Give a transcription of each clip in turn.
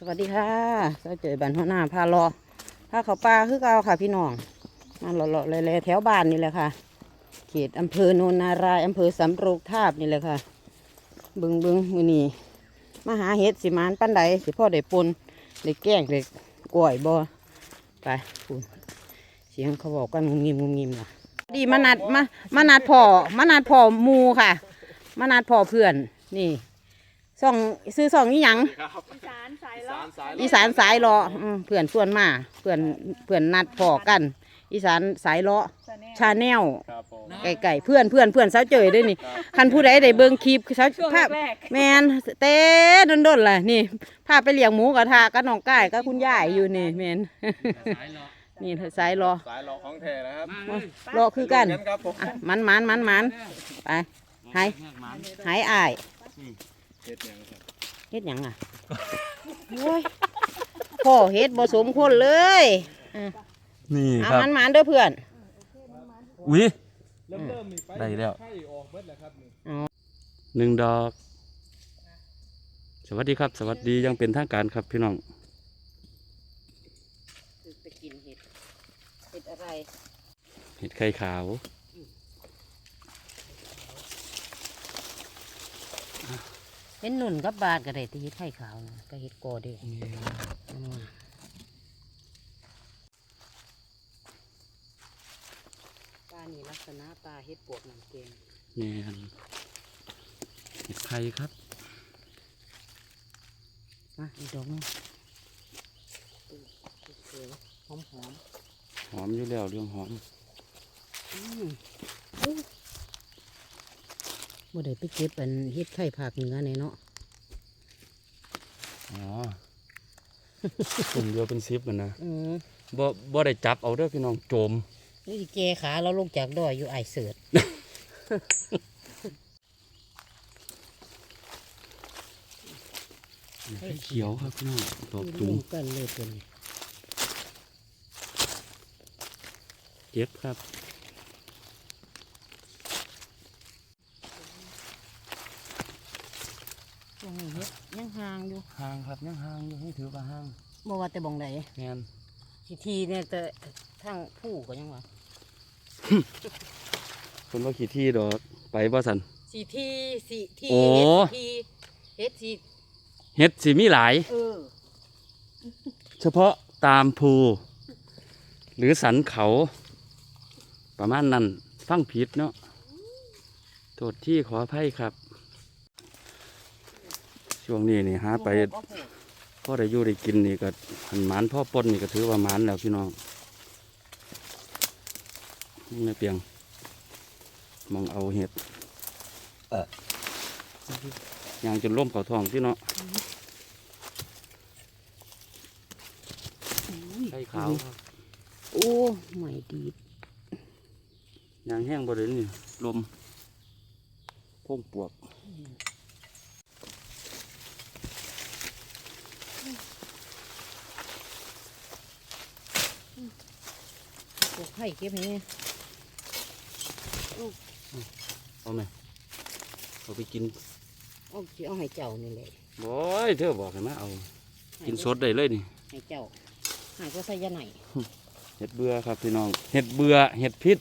สวัสดีค่ะเจ้าเจอบันหัวหน้าพารอพาเขาปลาคือเก่าค่ะ พี่น้องมาเลาะๆเลยๆแถวบ้านนี่แหละค่ะ เขตอำเภอโนนนารายอำเภอสำโรงทาบนี่แหละค่ะ บึงบึงมือนี่มาหาเห็ดสิมานปั้นใดสิพ่อได้ปนได้แกล้งได้กล้วยบ่ไปพูนเสียงเขาบอกกันงุมงิมงุมงิมล่ะดีมานัดมามานัดพ่อมานัดพ่อมูค่ะ มานัดพ่อเพื่อนนี่ ส่องซื้อส่องนี่ยังอีสานสายเลาะอีสานสายเลาะอืมเพื่อนส่วนมาเพื่อนเพื่อนนัดพอกัน อีสานสายเลาะสะแนชาแนลครับผมไก่ๆเพื่อนเพื่อนเพื่อนเสาเจยด้วยนี่คันผู้ใดได้เบิ่งคลิปเขาช่วงภาพแรกแมนเต้ดนๆล่ะนี่พาไปเลี้ยงหมูกระทะกับน้องก้ายกับคุณยายอยู่นี่แมนนี่สายเลาะสายหลอกของแท้นะครับเลาะคือกันกันครับผมอะมันมันมันมันไปหายหายอาย เฮ็ดหยังครับเฮ็ดหยังอะโอ้ยพ่อเฮ็ดบ่สมควรเลยนี่อะครับ มันมันเด้อเพื่อน อุ้ยอืมได้แล้วอ๋อหนึ่งดอก สวัสดีครับ สวัสดียังเป็นทางการครับพี่น้องไปกินเห็ด เห็ดอะไร เห็ดไข่ขาว เห็ดหนุนกับบาดก็ได้ที่เห็ดไข่ขาวนะก็เห็ดโกอเด้อืมปลานี่ลักษณะปลาเห็ดปวกน้ำเกงแมนเห็ดไข่ครับมาอีกดอกหนึงสวยหอมหอมหอมอยู่แล้วเรื่องหอมๆอืมอู้ บ่ได้ไปเก็บอันเห็ดไข่ภาคเหนือเนี่ยเนาะอ๋อกลุ่มเดียวเป็นซิปมันนะอืมบ่บ่ได้จับเอาเด้อพี่น้องโจมนี่สิแกขาเราลงจากดอยอยู่ไอายเสิร์ตไข่เขียวครับพี่น้องดอกรจุ่วมมกันเลยตัวนี้เจ็บครับ ช่วงนี้เฮ็ดยังห่าง อยู่ห่างครับยังห่างอยู่ให้ถือว่าห่างบ่ว่าแต่บ่งใดแมนทีทีเนี่ยแต่ทางผู้ก็ยังว่าคนว่าขี่ที่ดอกไปบ่สันสีทีสีทีโอ้ เฮ็ดสีเฮ็ดสีเฮ็ดสิมีหลาย เออเฉพาะตามภู หรือสันเขา ประมาณนั้นฟังผิดเนาะโทษที่ขออภัยครับ ช่วงนี้นี่หาไปบ่พูดพ่อได้อยู่ได้กินนี่ก็หันหมานพ่อปนนี่ก็ถือว่าหมานแล้วพี่น้องนี่ไม่เปียงมองเอาเห็ดเออย่างจนล่มเขาทองพี่เนาะไข่ขาวครับโอ้ไม่ดีดยางแห้งบ่ได้นี่ลมพงปวก ปลูกไผ่เก็บให้แน่เอาไหมเอาไปกินเอาสิเอาให้เจ้านี่แหละบอยเธอบอกให้มาเอา กินสดได้เลยนี่ให้เจ้าให้ก็ใส่ยาไหนเห็ดเบื่อครับพี่น้อง เห็ดเบื่อเห็ดพิษ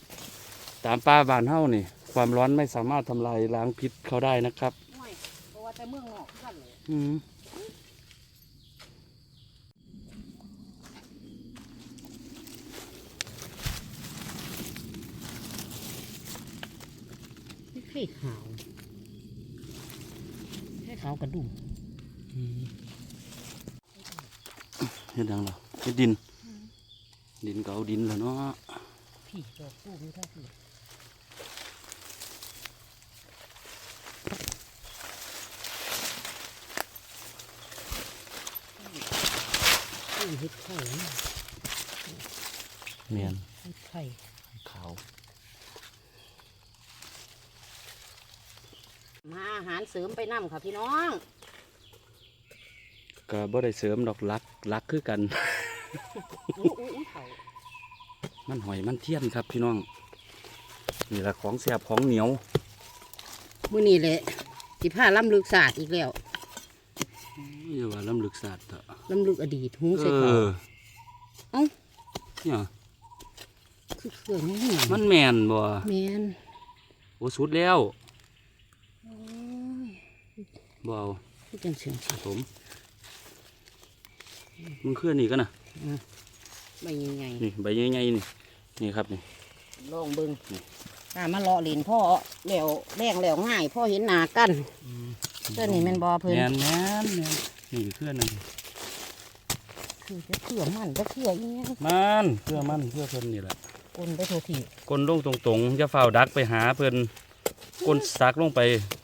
ตามป่าบ้านเฮานี่ ความร้อนไม่สามารถทำลายล้างพิษเขาได้นะครับไม่เพราะว่าแต่เมืองนอกท่านเลยอืม ไข่ขาวไข่ขาวกระดุมเห็ดดังเหรอเห็ดดิน ดินเก่าดินแล้วเนาะพี่ดอกปูอยู่ท่าพี่ปูเห็ดไข่นะเมียนเห็ดไข่ ขาว มาอาหาร เสริมไปน้ำค่ะพี่น้องก็บ่ได้เสริมดอกลักลักคือกัน อู้อู้อู้เขามันหอยมันเทียนครับพี่น้อง นี่ละของแสบของเหนียว มื้อนี้แหละสิผ้าล้ำลึกศาสตร์อีกแล้วอย่าว่าล้ำลึกศาสตร์เถอะลำลึกอดีตหุงเอใส่ข้าวอเอ้าเนี่ยคือเครื่องนี่มันแมนบ่แมนโอ้สุดแล้ว โอ้ย บ่เอาคือจังเสียงผสมมันเคลื่อนนี่กันนะใบใหญ่นี่ใบใหญ่ๆนี่นี่ครับนี่ๆลองเบิ่งถ้ามาเลาะลินพ่อแล้วแรงแล้วง่ายพ่อเห็นหนากันเพื่อนนี่แม่นบอเพิ่นแมนแมนแม่นนี่เคลื่อนนั่นคือจะเผื่อมันจะเผื่ออีหยังมันเพื่อมันเพื่อเพิ่นนี่แหละกลนไปโททีกลนลงตรงๆอย่าเฝ้าวดักไปหาเพิ่นกลนสักลงไป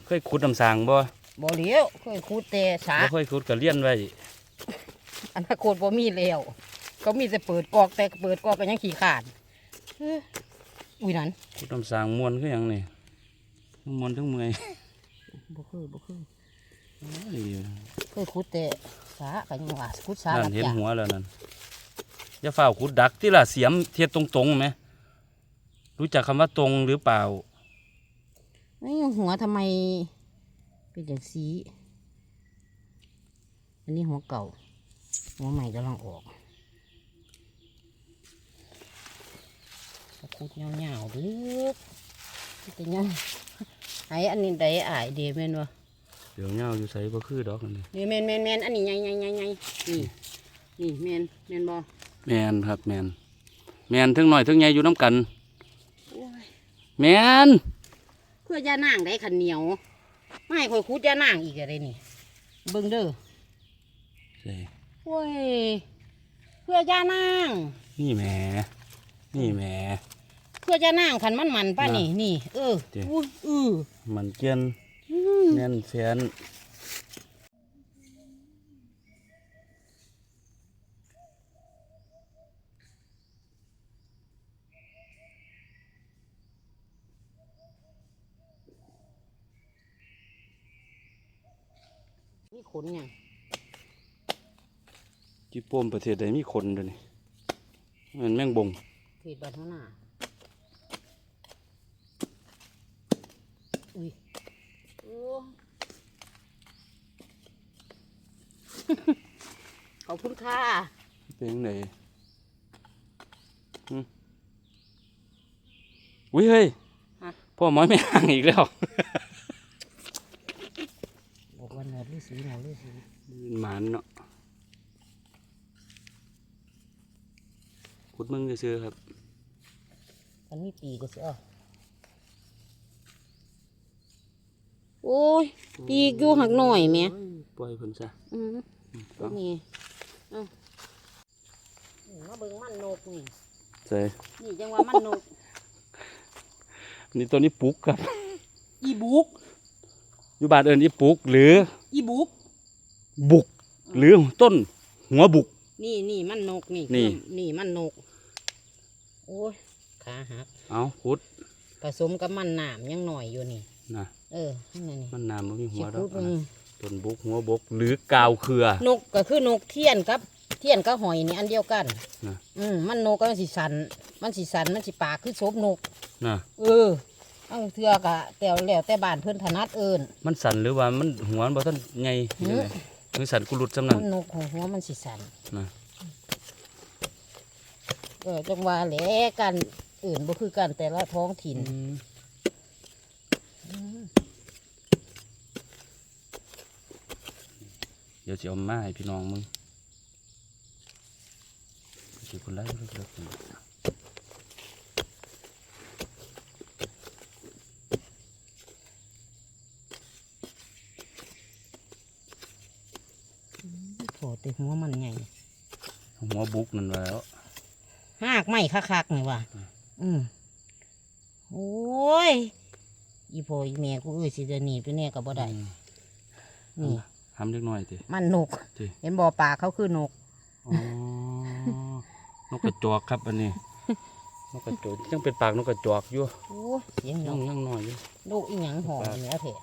เคยขุดน้ำสางบ่ บ่เลี้ยวเคยคูดแต่สาบ่เคยขุดก็เลี้ยนไว้อนาคตบ่มีแล้วเขามีแต่เปิดกอกแต่เปิดกอกก็ยังขี้ขาดเอ้ออุ้ยนั่นขุดน้ำสางมวนคือหยังนี่มวนทั้งเมื่อยบ่คือบ่คือโอ้ยเคยคูดแต่สาก็ยังว่าคูดสานั่ลันบเห็นจ้ะหัวแล้วนั่นอย่าเฝ้าวขุดดักที่ล่ะเสียมเทียดตรงๆไหมรู้จักคำว่าตรงหรือเปล่า นี่หัวทำไม เป็นอย่างสีอันนี้หัวเก่า หัวใหม่กำลังออกตะคุดเงาๆดึกแต่ยังไออันนี้ได้อายเดแมนวะเดี๋ยวเงาอยู่ใส่บ่คือดอกนั่นนี่เดแมนแมนแมนอันนี้ใหญ่ใหญ่ใหญ่ใหญ่นี่นี่แมนแมนบอแมนครับแมนแมนทั้งหน่อยทั้งใหญ่อยู่น้ำกันแมนเพื่อยานางได้ขันเหนียว ไม่ค่อยคุดยานางอีกอะไรนี่เบิ่งเด้อใช่โอ้ยเพื่อยานางนี่แหมนี่แหมเพื่อยานางขันมันมันป้านะนี่นี่ เออจริงอุ้ยอือมันเกียนอืมแน่นแฟน มีขนยังจีโปมประเทศใดมีคนเด้วยวนี่มันแม่งบงเพจบัตรหัวหน้าอุ้ยโอ้ขอบคุณค่ะเป็นยังไงหึอุ้ยเฮ้ยฮะพ่อหมอยไม่ห่างอีกแล้ว บอก ว่าหนวดฤาษีหนวดฤาษีหมานเนาะขุดมึงจะซื้อๆครับ มันมีปีก็เสียโอ้ย ปีกอยู่หักหน่อยแหม่โอ้ยปล่อยเพิ่นซะอืมเอานี่เอานี่มาเบิ่งมันนกนี่ใส่นี่จังว่ามันนก นี่ตัวนี้ปุกครับ อีบุก อยู่บ้านเอิญอีปุกหรืออีบุก บุก หรือต้นหัวบุก นี่นี่มันนกนี่นี่คือนี่มันนก โอ้ยขาหักเอาขุดผสมกับมันหนามยังหน่อยอยู่นี่ นะเออนี่นี่มันน้ำมันมีหัสิวดอพูกดมึงต้นบุกหัวบกหรือกาวเครือ นกก็คือนกเทียนกับ เทียนกับหอยนี่อันเดียวกันนะอืมมันนกก็มันสิสัน มันสิสันมันสิปากคือศพนก นะเออเอาเทือกะแต่แล้วแต่บ้านเพื่อนถนัดเอิญมันสั่นหรือว่ามันหัวมันบ่ทันไงหือหรือสั่นกุลุดจำนั้นมันนกของหัวมันสิสันนะเออจังว่าแหละกันอื่นบ่คือกันแต่ละท้องถิ่นเดี๋ยวจะเอามาให้พี่น้องมึงสิคนไล่เลิกๆ โถแต่หัวมันใหญ่หัวบุกนั่นแล้วหากไม่คักๆนี่ว่ะอืมโอ้ยอีพ่ออีแม่กูเอ้ยสิเดยวหนีไปแน่ก็บ่ได้นี่ทำเล็กน้อยติมันนกเห็นบ่อปากเขาคือนกอ๋อนกกระจอกครับอันนี้นกกระจอกยังเป็นปากนกกระจอกอยู่โอ้ยเสียงยังยังน้อยอยู่ลูกอีหยังหอมนี่แล้วเถอะ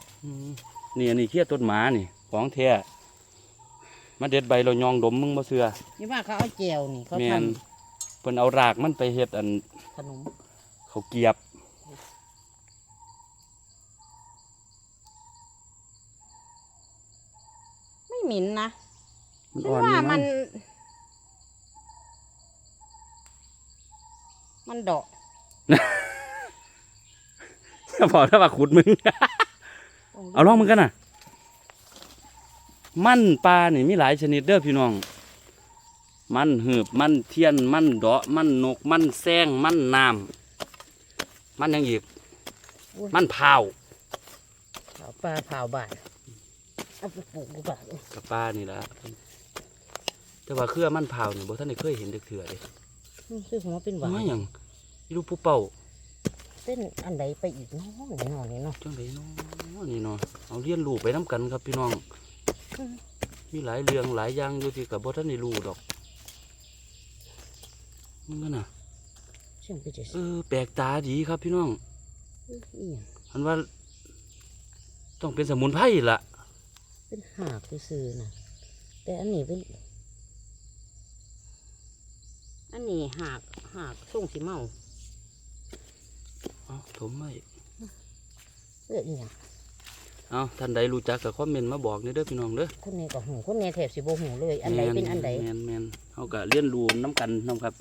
นี่อันนี้เคี้ยต้นหมานี่ ของแท้ มาเด็ดใบเรายองดมมึงบ่เสือนี่ว่าเขาเอาแจวนี่เขาแม่ทนเพิ่นเอารากมันไปเฮ็ดอันำขนมเขาวเกรียบ ไม่หมิ่นนะมันฉันอ่อนว่านี่มัมัน น มันดอกพอถ้าว่าขุดมึง เอาลองมึงกันน่ะ มันปลานี่มีหลายชนิดเด้อพี่น้อง มันหืบมันเทียนมันเดาะมันนก มันแซงมันน้ำมันหยังอีกมันเผาวเผาปลาเผาบ้านเอาไปปลูกดีกว่ากับปลานี่ละแต่ว่าเครือมันเผาวนี่บ่ท่านได้เคยเห็นเด็กเถื่อเลยนี่คือหัวเป็นหวานว่าหยังอีลูกผู้เป่าเส้นอันใดไปอีกเนาะนี่เนาะนี่เนาะจังไดเนาะนี่เนาะเอาเรียนรู้ไปน้กันครับพี่น้องอื มมีหลายเรื่องหลายอย่างอยู่ที่กับบ่ท่านได้รู้ดอกมึงกันน่ะเชื่อมไปจะเออแปลกตาดีครับพี่น้องอีหยังอันว่า ต้องเป็นสมุนไพรล่ะ เป็นหากซื่อๆนะแต่อันนี้เป็น อันนี้หากหากส่งสีเมา เอาถมไม่ เลือดอีหยัง เอาท่านใดรู้จักกับคอมเมนต์มาบอกนี่เด้อพี่น้องเด้อคนนี้ก็หูคนนี้แถบสิบหูเลย อันใดเป็นอันใดแมนแมนเขาก็เรียนรู้น้ำกันน้ำครับ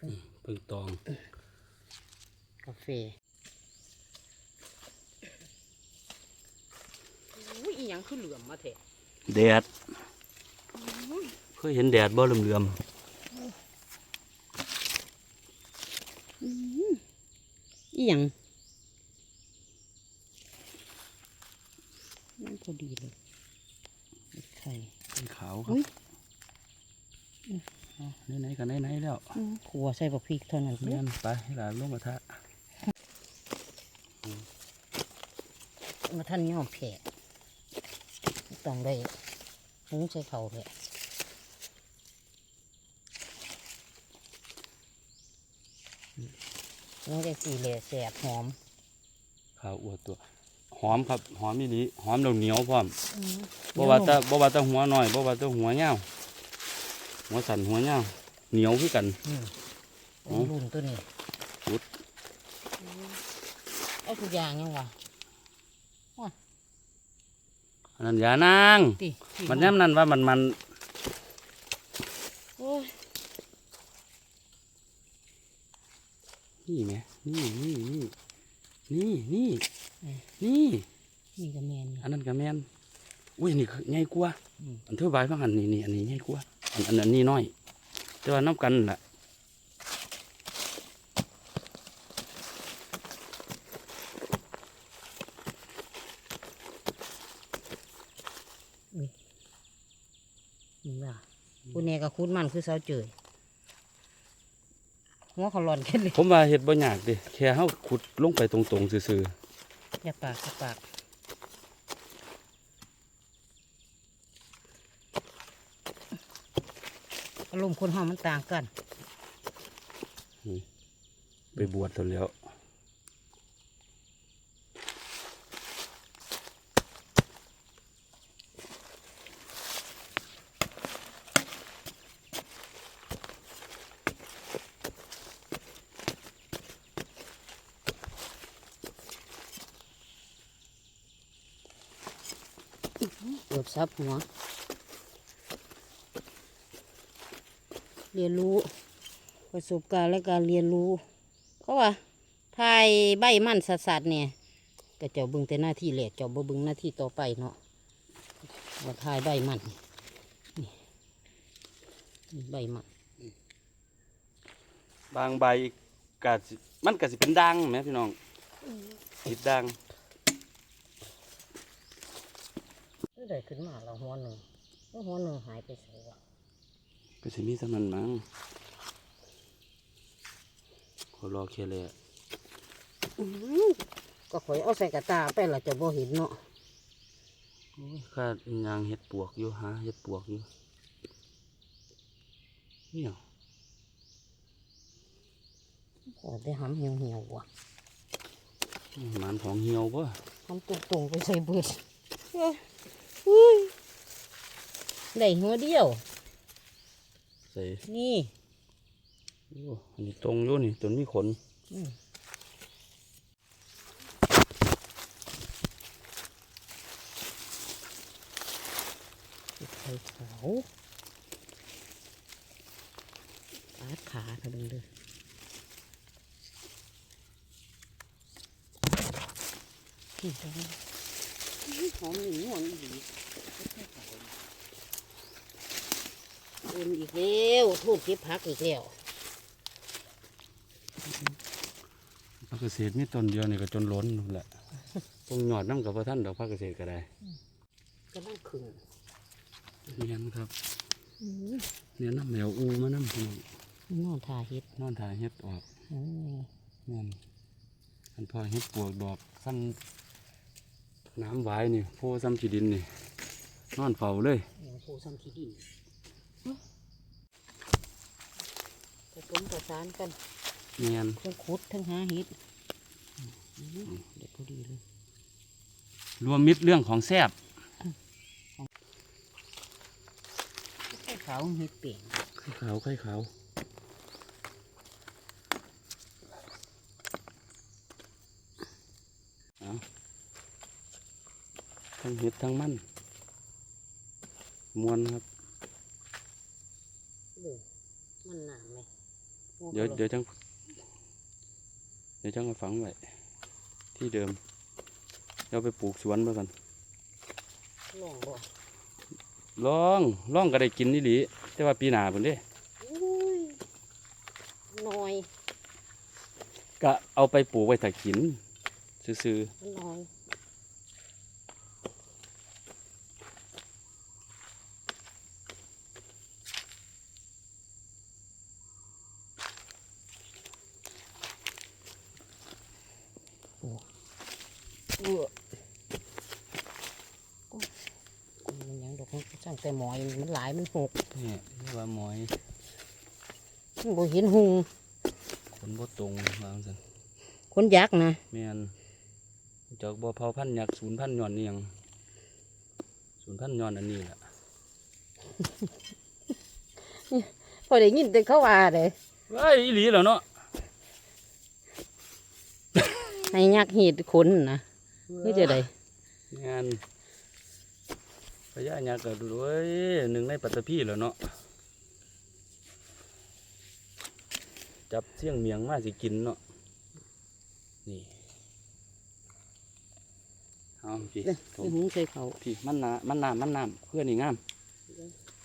อืมเพิ่งตองกาแฟอุ้ยอีหยังคือเหลื่อมมาแถะแดดเคยเห็นแดดบ่เหลื่อมอี หยังมันพอดีเลยไข่ๆเป็นขาวคอุ๊รับยเอาไหนๆกันไหนๆแล้วขัวใส่บักพริกเท่านั้นแม่นไปให้หลานลงกระทะมาท่านย่อมแผลต้องได้หุงใส่เขาแผล นี่ได้สีเหลแสบหอมขาวอวดตัว หอมครับ หอมอีหลีหอมแล้วเหนียวพร้อมบ่ว่าแตะบ่ว่าแตะหัวน้อยบ่ว่าแตะหัวยาวหัวสั่นหัวยาวเหนียวคือกันอืมอ๋อรุ่นตัวนี้อุ๊ดเอาทุกอย่างยังวะอันนั้นยานางติติมันย้ำนั่นว่ามันมัน โอ้ย นี่ไงนี่นี่นี่นี่นี่ นี่นี่ก็แมนอันนั้นก็แม่นอุ้ยนี่คือใหญ่กว่าอืมอันเท่าใบพังอันนี้นี่อันนี้ใหญ่กว่าอันอันอันนี้น้อย แต่ว่าน้ำกันนั่นแหละนี่ว่าคุณแน่ก็คุดมันคือสาวเจยหัวเขาหลอนแค่เลยผมว่าเห็ดบ่ยากเดิแค่เฮาขุดลงไปตรงๆซื่อ อย่าปากอย่าปากอารมณ์คนห้องมันต่างกัน ไปบวชตัวแล้ว ซับหัว เรียนรู้ ประสบการณ์และการเรียนรู้เขาว่าทายใบมันสัดๆเนี่ยก็เจ้าเบึงแต่หน้าที่แหลกเจ้าบ่เบึงหน้าที่ต่อไปเนาะว่าทายใบมันนี่นี่ใบมันบางใบก็สิมันก็สิเป็นด่างแหมพี่น้องติดด่าง ได้ขึ้นมาแล้วหัวหนึ่งแล้วหัวหนึ่งหายไปใส่วะก็สิมีสมันมั้งขอรอแค่เลยอื้อหือก็ข่อยเอาใส่กระตาไปและจะบ่เห็นเนาะโอ้ยข้ายางเห็ดปวกอยู่หาเห็ดปวกอยู่เนี่ยขอได้หำเหี่ยวเหี่ยวๆว่ะหมันของเหี่ยวป่ะหำตรงๆไปใส่เบิดเอ้ยอุ้ย ไห้หัวเดียวนี่อยู่อันนี้ตรงอยู่นี่ตัวนี้ขนไข่ขาวปาดขาเธอดึงเลยที่ตรงนี้ หอมหนึ่งหอมดีเดินอีกแล้วทูบเก็บพักอีกแล้วภาคเกษตรมีต้นเดียวนี่ก็จนล้นนู่นแหละพวกหยอดน้ำกับพระท่านดอกภาคเกษตรก็ได้ก็ต้องขึงเนียนครับเนี่ยน้ำแมวอูมาน้ำพี่น้องนอนทาเฮ็ดนอนถ่ายเฮ็ดออกโอ้ยแม่นอันพอเฮ็ดปวกดอกซ้ำ น้ำไว้นี่โพซ้ำขีดินนี่นอนเฝ้าเลยเดี๋ยวผู้ซ้ำที่ดินผสมประสานกันเนียนทั้งขุดทั้งหาเห็ดอืมเด็กพอดีเลยรวมมิตรเรื่องของแซบไข่ขาวเห็ดเปลี่ยนไข่ขาวไข่ขาวเอา ทั้งเห็ดทั้งมันมวนครับโอ้มันหนามไหมเดี๋ยวเดี๋ยวจัง เดี๋ยวจังมาฝังไว้ที่เดิมเดี๋ยวไปปลูกสวนมากันลองบ่ลองลองก็ได้กินนี่หลีแต่ว่าปีหน้าพุ่นเด้อุ้ยน้อย ก็เอาไปปลูกไว้ถ้ากิน ซื่อมันน้อยโอ้ เออโอ้ยมันยังดอกมันจังแต่หมอยมันหลายมันหกๆนี่เรียกว่าหมอยมันบ่เห็นหุงขนบ่ตรงวาจั่งซั่นคนยักษ์นะแม่นจากบ่เผาพันธุ์ยักษ์ศูนย์พันธุ์ย้อนนี่ยังศูนย์พันธุ์ย้อนอันนี้แหละพอได้ยินแต่เขาว่าเลยเว้ยอีหลีแล้วเนาะให้ยักษ์หีดคนนะ นี่จะได้งานพญายักษ์ก็ดูเว้ยหนึ่งในปัตตภีแล้วเนาะจับเสี่ยงเมียงมาสิกินเนาะนี่เอาพี่เด้อถไปมหุงใส่เขาพี่มันนามันน้ำมันน้ำเพื่อนนี่งาม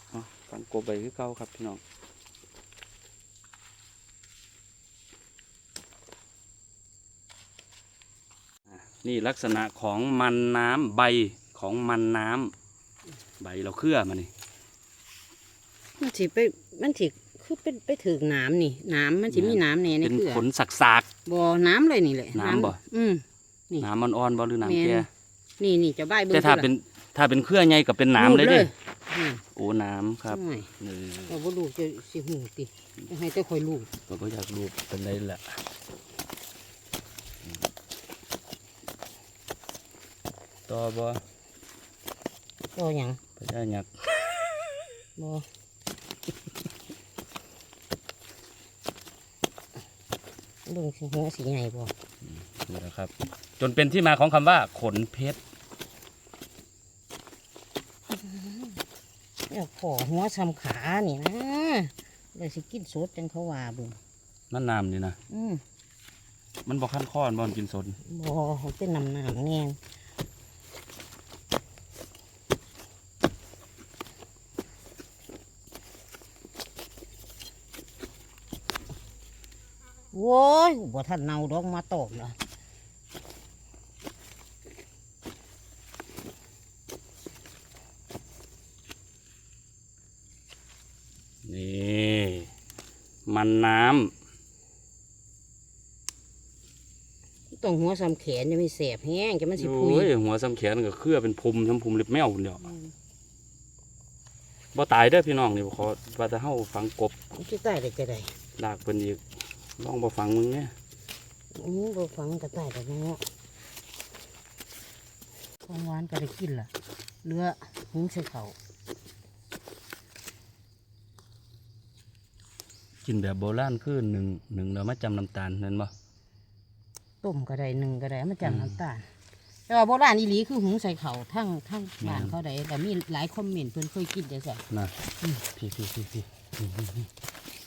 เอาฟังกบไปคือเก่าครับพี่น้อง นี่ลักษณะของมันน้ำใบของมันน้ำใบเราเคลื่อมานี่มันสิไปมันสิคือเป็นไปถึงน้ำนี่น้ำมันสิมีน้ำแน่ในเป็นเกลือผลสักสากบ่อน้ำเลยนี่แหละน้ำบ่อืมนี่ๆน้ำอ่อนๆบ่หรือน้ำแก่แม่นนี่นี่จะใบายเบิ่งแต่ถ้าสิล่ะเป็นถ้าเป็นเครือใหญ่ก็เป็นน้ำเลยเด้อืมโอ้น้ำครับโอ้ยเออเราบ่รู้จะสิหูติจะให้แต่คอยรู้เราก็อยากรู้เป็นไรแหละ ต่อบ่ก็หยังพญายักษ์บ่เบิ่งสิหัวสิใหญ่บ่นี่แหละครับ จนเป็นที่มาของคำว่า ขนเพชรอยากขอหัวซ้ำขานี่นะเลยสิกินสดจังเขาว่าเบิ่งมันน้ำนี่นะ อืมมันบ่ขั้นข้อนบ่มันกินสนบ่มันเป็นน้ำน้ำแน่ง โว้ยบ่ทันเนาดอกมาตอกละนี่ มันน้ต้องหัวซ้ำแขนจะไม่แสบแห้งจะมันำสิโอพุย้ยหัวซ้ำแขนก็เครือเป็นพุมทั้งพุมเล็บแมวพุ่นเดียวบ่ตายเด้อพี่น้องนี่ขอว่าจะเฮาฝังกบมันจะตายได้จะได้ลากเพิ่นอีก ลองบ่ฝังมึงเนี่ยอือบ่ฟังก็ตายแต่เนาะของหวานก็ได้กินล่ะเหลือหุงใส่เขาวกินแบบโบราณคือหนึ่งหนึ่งเรามาจำน้ำตาลนั่นบ่ต้มก็ได้หนึ่งก็ได้มาอืจำมน้ำตาลไปแต่ว่าโบราณอีหลีคือหุงใส่เขาวทั้งทั้งบ้านเขาได้แต่มีหลายคอมเมนต์เพิ่นเคยกินจังซั่นนะอืมพี่พี่พี่พี่นี่นี่นี่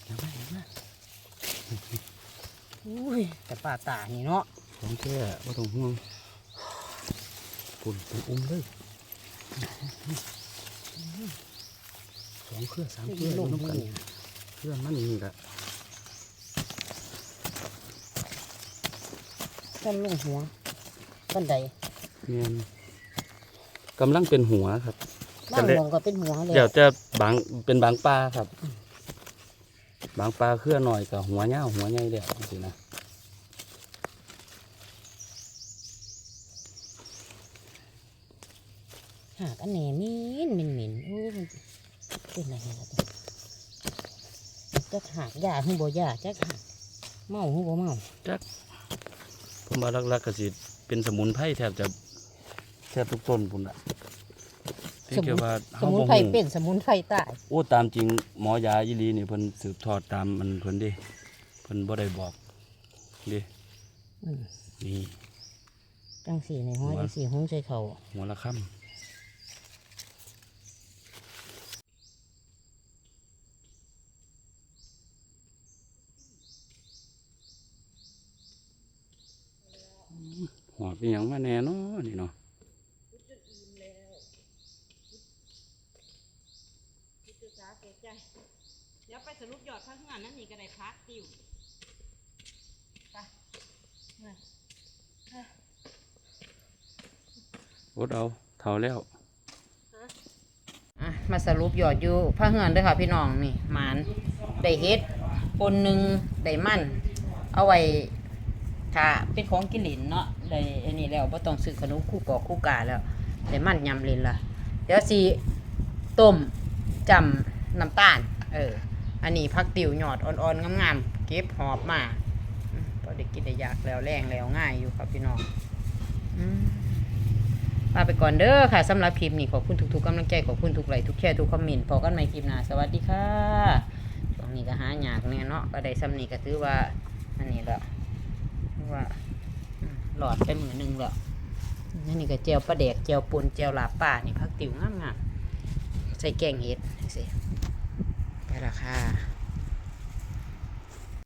เดี๋ยวมาเดี๋ยวมา อุ้ยแต่ป่าตานี่เนาะของแท้ว่าต้องห่วงปุ่นปุ่นอุ้มเลยสองเครือสามเครือลงน้ำมืกันอเครือมันนี่ละต้นลงหัวบันไดเนียนกำลังเป็นหัวครับบ้างลงก็เป็นหัวเลยเดี๋ยวจะบางเป็นบางปลาครับ บางปลาเครือหน่อยกับหัวเงาหัวใหญ่เดียวสินะหากอันนี้มินมินมินโอ้ยมันเป็นอะไรล่ะตัวจักหากยาหึบ่ยาจักหากเมาหึบ่เมาผมว่าลักๆก็สิเป็นสมุนไพรแทบจะแทบทุกต้นพุ่นละ เพียงแค่ว่าสเฮามุนบ่ไพรฮู้เป็นสมุนไพรตายโอ้ตามจริงหมอยาอีหลีนี่เพิ่นสืบทอดตามมันเพิ่นเดิเพิ่นบ่ได้บอกเดิอืมนี่ จังสี่ในห้อยจังสี่ห้องใจเขาหัวละค่ำหัวเป็นหยังมาแน่เนาะนี่เนาะ เดี๋ยวไป สรุปยอดข้างงานนั่นนี่ก็ได้พักติวไปอดเอาเท่าแล้วอะมาสรุปยอดอยู่พระเฮือนเด้วยค่ะพี่น้องนี่หมานได้เฮ็ดปนหนึ่งได้มันเอาไว้ถ้าเป็นของกินหลินเนาะได้อันนี้แล้วบ่ต้องซื้อขนมคู่กอกคู่กาแล้วได้มันยำเล่นละเดี๋ยวสิต้มจำน้ำตาล เออ อันนี้ผักติ๋วหยอดอ่อนๆงามๆเก็บหอบมาพอได้กินได้ยากแล้วแรงแล้วง่ายอยู่ครับพี่น้องมลาไปก่อนเด้อค่ะสำหรับคลิปนี้ขอบคุณทุกๆกำลังใจขอบคุณทุกไลค์ทุกแชร์ทุกคอมเมนต์พอกันใหม่คลิปหน้าสวัสดีค่ะช่วงนี้ก็หาหยากแน่เนาะก็ได้ซ้ำนี้ก็ถือว่าอันนี้แหละถือว่าหลอดไปมือหนึ่งแล้วนั่นนี่ก็เจียวปลาแดกเจียวปูนเจียวลาบป่านี่พักติ๋วงามๆใส่แกงเห็ดสิ นี่ละค่ะ